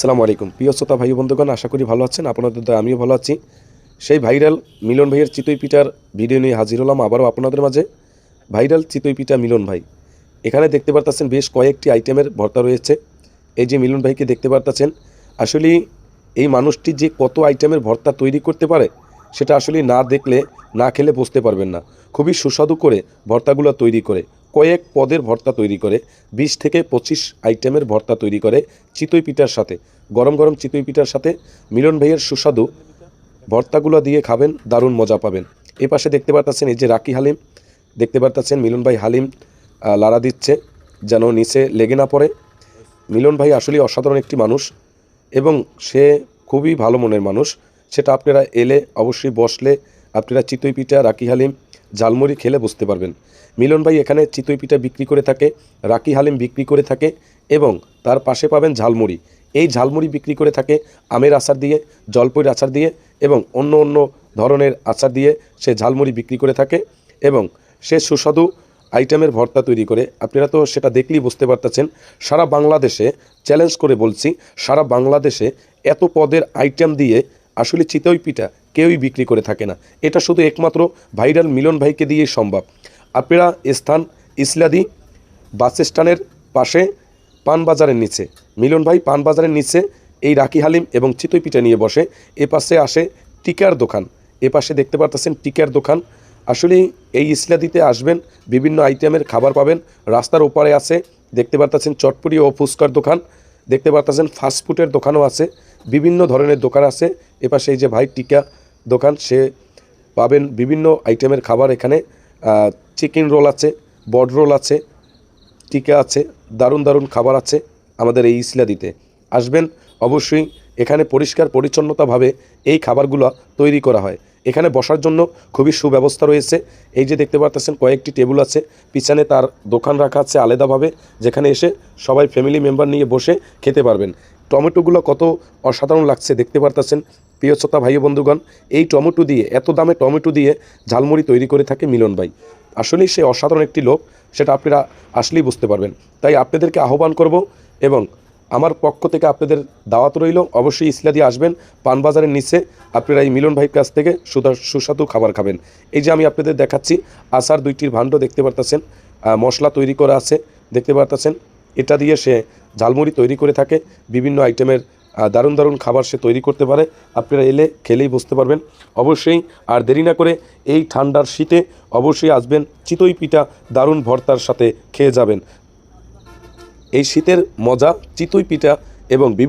সালামু আলাইকুম। প্রিয় শ্রোতা, ভাই বন্ধুগণ, আশা করি ভালো আছেন, আপনাদের দয়া, আমিও ভালো আছি। সেই ভাইরাল মিলন ভাইয়ের চিতই পিঠার ভিডিও নিয়ে হাজির হলাম আবারও আপনাদের মাঝে। ভাইরাল চিতই পিঠা মিলন ভাই। এখানে দেখতে পারতেছেন বেশ কয়েকটি আইটেমের ভর্তা রয়েছে। এই যে মিলন ভাইকে দেখতে পারতেছেন আসলে এই মানুষটি যে কত আইটেমের ভর্তা তৈরি করতে পারে, সেটা আসলে না দেখলে, না খেলে বুঝতে পারবেন না। খুবই সুস্বাদু করে ভর্তাগুলো তৈরি করে। কয়েক পদের ভর্তা তৈরি করে, বিশ থেকে পঁচিশ আইটেমের ভর্তা তৈরি করে চিতই পিঠার সাথে। গরম গরম চিতই পিঠার সাথে মিলন ভাইয়ের সুস্বাদু ভর্তাগুলো দিয়ে খাবেন, দারুণ মজা পাবেন। এ পাশে দেখতে পারতেছেন এই যে রাকি হালিম, দেখতে পারতেছেন মিলন ভাই হালিম লাড়া দিচ্ছে যেন নিচে লেগে না পড়ে। মিলন ভাই আসলেই অসাধারণ একটি মানুষ এবং সে খুবই ভালো মনের মানুষ। সেটা আপনারা এলে অবশ্যই বসলে আপনারা চিতই পিঠা রাকি হালিম ঝালমুড়ি খেলে বুঝতে পারবেন। মিলন ভাই এখানে চিতই পিঠা বিক্রি করে থাকে রাকি হালিম বিক্রি করে থাকে এবং তার পাশে পাবেন ঝালমুড়ি। এই ঝালমুড়ি বিক্রি করে থাকে আমের আচার দিয়ে, জলপইর আচার দিয়ে এবং অন্য অন্য ধরনের আচার দিয়ে সে ঝালমুড়ি বিক্রি করে থাকে এবং সে সুস্বাদু আইটেমের ভর্তা তৈরি করে। আপনারা তো সেটা দেখলেই বুঝতে পারতেছেন। সারা বাংলাদেশে চ্যালেঞ্জ করে বলছি, সারা বাংলাদেশে এত পদের আইটেম দিয়ে আসলে চিতই পিঠা কেউই বিক্রি করে থাকে না। এটা শুধু একমাত্র ভাইরাল মিলন ভাইকে দিয়েই সম্ভব। আপনারা স্থান ইসলাদি বাস স্ট্যান্ডের পাশে পানবাজারের নিচে। মিলন ভাই পানবাজারের নিচে এই রাখি হালিম এবং চিতই পিঠা নিয়ে বসে। এ পাশে আসে টিকার দোকান। এ পাশে দেখতে পারতেছেন টিকার দোকান। আসলে এই ইসলাদিতে আসবেন, বিভিন্ন আইটেমের খাবার পাবেন, রাস্তার ওপারে আছে, দেখতে পারতেছেন চটপুরি ও ফুচকার দোকান, দেখতে পারতেছেন ফাস্টফুডের দোকানও আছে, বিভিন্ন ধরনের দোকান আছে এপাশে এই যে ভাই টিকা দোকান, সে পাবেন বিভিন্ন আইটেমের খাবার এখানে। চিকেন রোল আছে বড রোল আছে, টিকা আছে, দারুণ দারুণ খাবার আছে আমাদের এই ইসলাদিতে আসবেন অবশ্যই, এখানে পরিষ্কার পরিচ্ছন্নতাভাবে এই খাবারগুলো তৈরি করা হয়। এখানে বসার জন্য খুবই সুব্যবস্থা রয়েছে। এই যে দেখতে পারতেছেন কয়েকটি টেবিল আছে, পিছনে তার দোকান রাখা আছে আলাদাভাবে, যেখানে এসে সবাই ফ্যামিলি মেম্বার নিয়ে বসে খেতে পারবেন। টমেটোগুলো কত অসাধারণ লাগছে দেখতে পারতেছেন। প্রিয় শ্রোতা, ভাই বন্ধুগণ, এই টমেটো দিয়ে, এত দামে টমেটো দিয়ে ঝালমুড়ি তৈরি করে থাকে মিলন ভাই। আসলেই সে অসাধারণ একটি লোক, সেটা আপনারা আসলেই বুঝতে পারবেন। তাই আপনাদেরকে আহ্বান করব এবং আমার পক্ষ থেকে আপনাদের দাওয়াত রইল, অবশ্যই ইসলাদি আসবেন, পানবাজারের নিচে আপনারা এই মিলন ভাইয়ের কাছ থেকে সুস্বাদু খাবার খাবেন। এই যে আমি আপনাদের দেখাচ্ছি আসার দুইটির ভাণ্ড দেখতে পারতেছেন মশলা তৈরি করা আছে, দেখতে পারতেছেন। এটা দিয়ে সে ঝালমুড়ি তৈরি করে থাকে, বিভিন্ন আইটেমের দারুণ দারুণ খাবার সে তৈরি করতে পারে। আপনারা এলে খেলেই বুঝতে পারবেন। অবশ্যই, আর দেরি না করে এই ঠান্ডার শীতে অবশ্যই আসবেন, চিতই পিঠা দারুণ ভর্তার সাথে খেয়ে যাবেন। এই শীতের মজা, চিতই পিঠা এবং বিভিন্ন